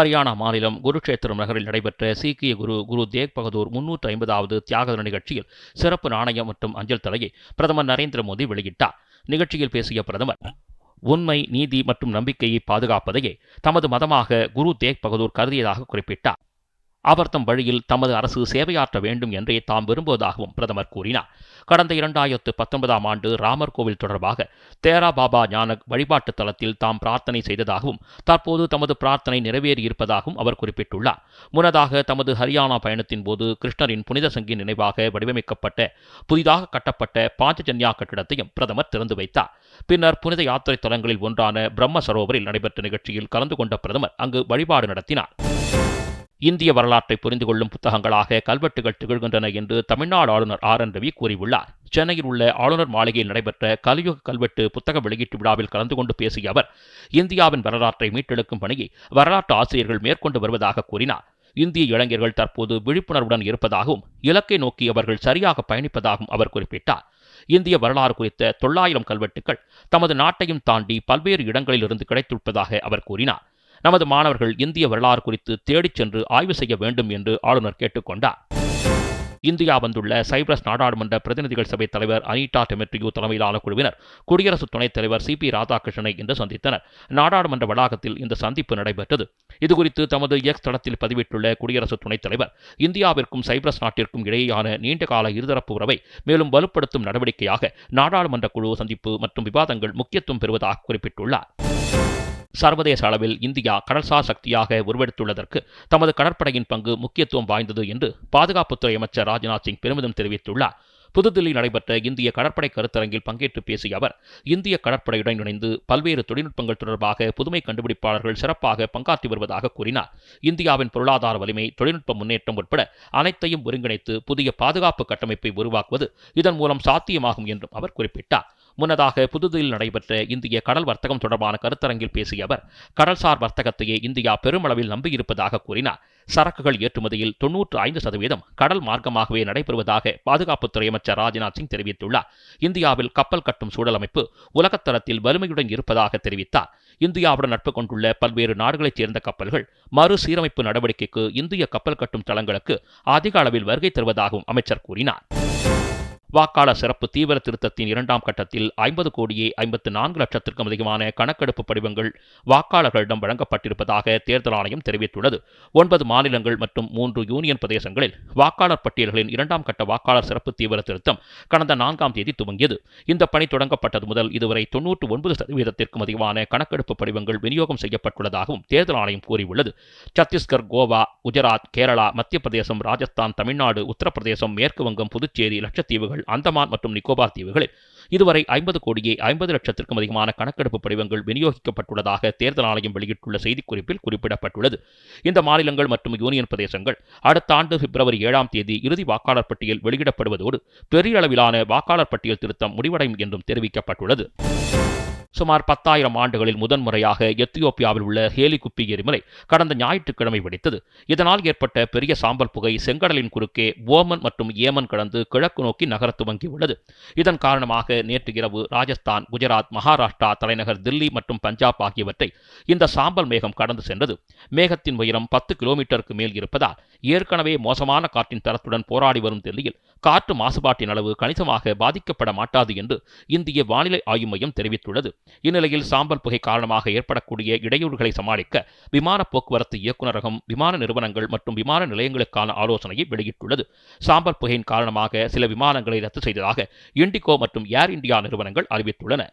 ஹரியானா மாநிலம் குருக்ஷேத்திரம் நகரில் நடைபெற்ற சீக்கிய குரு குரு தேக் பகதூர் முன்னூற்று ஐம்பதாவது தியாக தின நிகழ்ச்சியில் சிறப்பு நாணயம் மற்றும் அஞ்சல் தலையை பிரதமர் நரேந்திர மோடி வெளியிட்டார். நிகழ்ச்சியில் பேசிய பிரதமர் உண்மை நீதி மற்றும் நம்பிக்கையை பாதுகாப்பதையே தமது மதமாக குரு தேக் பகதூர் கருதியதாக குறிப்பிட்டார். அவர் தம் வழியில் தமது அரசு சேவையாற்ற வேண்டும் என்றே தாம் விரும்புவதாகவும் பிரதமர் கூறினார். கடந்த இரண்டாயிரத்து பத்தொன்பதாம் ஆண்டு ராமர் கோவில் தொடர்பாக தேரா பாபா ஞானக் வழிபாட்டு தலத்தில் தாம் பிரார்த்தனை செய்ததாகவும் தற்போது தமது பிரார்த்தனை நிறைவேறியிருப்பதாகவும் அவர் குறிப்பிட்டுள்ளார். முன்னதாக தமது ஹரியானா பயணத்தின் போது கிருஷ்ணரின் புனித சங்கி நினைவாக வடிவமைக்கப்பட்ட புதிதாக கட்டப்பட்ட பாஞ்சஜன்யா கட்டிடத்தையும் பிரதமர் திறந்து வைத்தார். பின்னர் புனித யாத்திரை தலங்களில் ஒன்றான பிரம்ம சரோவரில் நடைபெற்ற நிகழ்ச்சியில் கலந்து கொண்ட பிரதமர் அங்கு வழிபாடு நடத்தினார். இந்திய வரலாற்றை புரிந்து கொள்ளும் புத்தகங்களாக கல்வெட்டுகள் திகழ்கின்றன என்று தமிழ்நாடு ஆளுநர் ஆர் என் ரவி கூறியுள்ளார். சென்னையில் உள்ள ஆளுநர் மாளிகையில் நடைபெற்ற கலியுக கல்வெட்டு புத்தக வெளியீட்டு விழாவில் கலந்து கொண்டு பேசிய அவர் இந்தியாவின் வரலாற்றை மீட்டெடுக்கும் பணியை வரலாற்று ஆசிரியர்கள் மேற்கொண்டு வருவதாக கூறினார். இந்திய இளைஞர்கள் தற்போது விழிப்புணர்வுடன் இருப்பதாகவும் இலக்கை நோக்கி அவர்கள் சரியாக பயணிப்பதாகவும் அவர் குறிப்பிட்டார். இந்திய வரலாறு குறித்த தொள்ளாயிரம் கல்வெட்டுகள் தமது நாட்டையும் தாண்டி பல்வேறு இடங்களிலிருந்து கிடைத்திருப்பதாக அவர் கூறினார். நமது மாணவர்கள் இந்திய வரலாறு குறித்து தேடிச் சென்று ஆய்வு செய்ய வேண்டும் என்று ஆளுநர் கேட்டுக்கொண்டார். இந்தியா வந்துள்ள சைப்ரஸ் நாடாளுமன்ற பிரதிநிதிகள் சபை தலைவர் அனிதா டெமெட்ரியோ தலைமையிலான குழுவினர் குடியரசு துணைத் தலைவர் சி பி ராதாகிருஷ்ணனை இன்று சந்தித்தனர். நாடாளுமன்ற வளாகத்தில் இந்த சந்திப்பு நடைபெற்றது. இதுகுறித்து தமது எக்ஸ் தளத்தில் பதிவிட்டுள்ள குடியரசு துணைத் தலைவர் இந்தியாவிற்கும் சைப்ரஸ் நாட்டிற்கும் இடையேயான நீண்டகால இருதரப்பு உறவை மேலும் வலுப்படுத்தும் நடவடிக்கையாக நாடாளுமன்ற குழு சந்திப்பு மற்றும் விவாதங்கள் முக்கியத்துவம் பெறுவதாக குறிப்பிட்டுள்ளார். சர்வதேச அளவில் இந்தியா கடல்சார் சக்தியாக உருவெடுத்துள்ளதற்கு தமது கடற்படையின் பங்கு முக்கியத்துவம் வாய்ந்தது என்று பாதுகாப்புத்துறை அமைச்சர் ராஜ்நாத் சிங் பெருமிதம் தெரிவித்துள்ளார். புதுதில்லி நடைபெற்ற இந்திய கடற்படை கருத்தரங்கில் பங்கேற்று பேசிய அவர் இந்திய கடற்படையுடன் இணைந்து பல்வேறு தொழில்நுட்பங்கள் தொடர்பாக புதுமை கண்டுபிடிப்பாளர்கள் சிறப்பாக பங்காற்றி வருவதாக கூறினார். இந்தியாவின் பொருளாதார வலிமை தொழில்நுட்ப முன்னேற்றம் உட்பட அனைத்தையும் ஒருங்கிணைத்து புதிய பாதுகாப்பு கட்டமைப்பை உருவாக்குவது இதன் மூலம் சாத்தியமாகும் என்றும் அவர் குறிப்பிட்டார். முன்னதாக புதுதில்லியில் நடைபெற்ற இந்திய கடல் வர்த்தகம் தொடர்பான கருத்தரங்கில் பேசிய அவர் கடல்சார் வர்த்தகத்தையே இந்தியா பெருமளவில் நம்பியிருப்பதாக கூறினார். சரக்குகள் ஏற்றுமதியில் தொன்னூற்று ஐந்து சதவீதம் கடல் மார்க்கமாகவே நடைபெறுவதாக பாதுகாப்புத்துறை அமைச்சர் ராஜ்நாத் சிங் தெரிவித்துள்ளார். இந்தியாவில் கப்பல் கட்டும் சூழல் அமைப்பு உலகத்தரத்தில் வலிமையுடன் இருப்பதாக தெரிவித்தார். இந்தியாவுடன் நட்பு கொண்டுள்ள பல்வேறு நாடுகளைச் சேர்ந்த கப்பல்கள் மறுசீரமைப்பு நடவடிக்கைக்கு இந்திய கப்பல் கட்டும் தளங்களுக்கு அதிக அளவில் வருகை தருவதாகவும் அமைச்சர் கூறினார். வாக்காளர் சிறப்பு தீவிர திருத்தத்தின் இரண்டாம் கட்டத்தில் ஐம்பது கோடியே ஐம்பத்து நான்கு லட்சத்திற்கும் அதிகமான கணக்கெடுப்பு படிவங்கள் வாக்காளர்களிடம் வழங்கப்பட்டிருப்பதாக தேர்தல் ஆணையம் தெரிவித்துள்ளது. ஒன்பது மாநிலங்கள் மற்றும் மூன்று யூனியன் பிரதேசங்களில் வாக்காளர் பட்டியல்களின் இரண்டாம் கட்ட வாக்காளர் சிறப்பு தீவிர திருத்தம் கடந்த நான்காம் தேதி துவங்கியது. இந்த பணி தொடங்கப்பட்டது முதல் இதுவரை தொன்னூற்று ஒன்பது சதவீதத்திற்கும் அதிகமான கணக்கெடுப்பு படிவங்கள் விநியோகம் செய்யப்பட்டுள்ளதாகவும் தேர்தல் ஆணையம் கூறியுள்ளது. சத்தீஸ்கர் கோவா குஜராத் கேரளா மத்திய பிரதேசம் ராஜஸ்தான் தமிழ்நாடு உத்தரப்பிரதேசம் மேற்கு வங்கம் புதுச்சேரி லட்சத்தீவுகள் அந்தமான் மற்றும் நிக்கோபார் தீவுகளில். இதுவரை ஐம்பது கோடியே ஐம்பது லட்சத்திற்கும் அதிகமான கணக்கெடுப்பு படிவங்கள் விநியோகிக்கப்பட்டுள்ளதாக தேர்தல் ஆணையம் வெளியிட்டுள்ள செய்திக்குறிப்பில் குறிப்பிடப்பட்டுள்ளது. இந்த மாநிலங்கள் மற்றும் யூனியன் பிரதேசங்கள் அடுத்த ஆண்டு பிப்ரவரி ஏழாம் தேதி இறுதி வாக்காளர் பட்டியல் வெளியிடப்படுவதோடு பெரிய அளவிலான வாக்காளர் பட்டியல் திருத்தம் முடிவடையும் என்றும் தெரிவிக்கப்பட்டுள்ளது. சுமார் பத்தாயிரம் ஆண்டுகளில் முதன்முறையாக எத்தியோப்பியாவில் உள்ள ஹேலிகுப்பி எரிமலை கடந்த ஞாயிற்றுக்கிழமை வெடித்தது. இதனால் ஏற்பட்ட பெரிய சாம்பல் புகை செங்கடலின் குறுக்கே ஓமன் மற்றும் ஏமன் கடந்து கிழக்கு நோக்கி நகர துவங்கியுள்ளது இதன் காரணமாக நேற்று இரவு ராஜஸ்தான் குஜராத் மகாராஷ்டிரா தலைநகர் தில்லி மற்றும் பஞ்சாப் ஆகியவற்றை இந்த சாம்பல் மேகம் கடந்து சென்றது. மேகத்தின் உயரம் பத்து கிலோமீட்டருக்கு மேல் இருப்பதால் ஏற்கனவே மோசமான காற்றின் தரத்துடன் போராடி வரும் தில்லியில் காற்று மாசுபாட்டின் அளவு கணிசமாக பாதிக்கப்பட மாட்டாது என்று இந்திய வானிலை ஆய்வு மையம் தெரிவித்துள்ளது. இந்நிலையில் சாம்பல் புகை காரணமாக ஏற்படக்கூடிய இடையூறுகளை சமாளிக்க விமான போக்குவரத்து இயக்குநரகம் விமான நிறுவனங்கள் மற்றும் விமான நிலையங்களுக்கான ஆலோசனையை வெளியிட்டுள்ளது. சாம்பல் புகையின் காரணமாக சில விமானங்களை ரத்து செய்ததாக இண்டிகோ மற்றும் ஏர் இந்தியா நிறுவனங்கள் அறிவித்துள்ளன.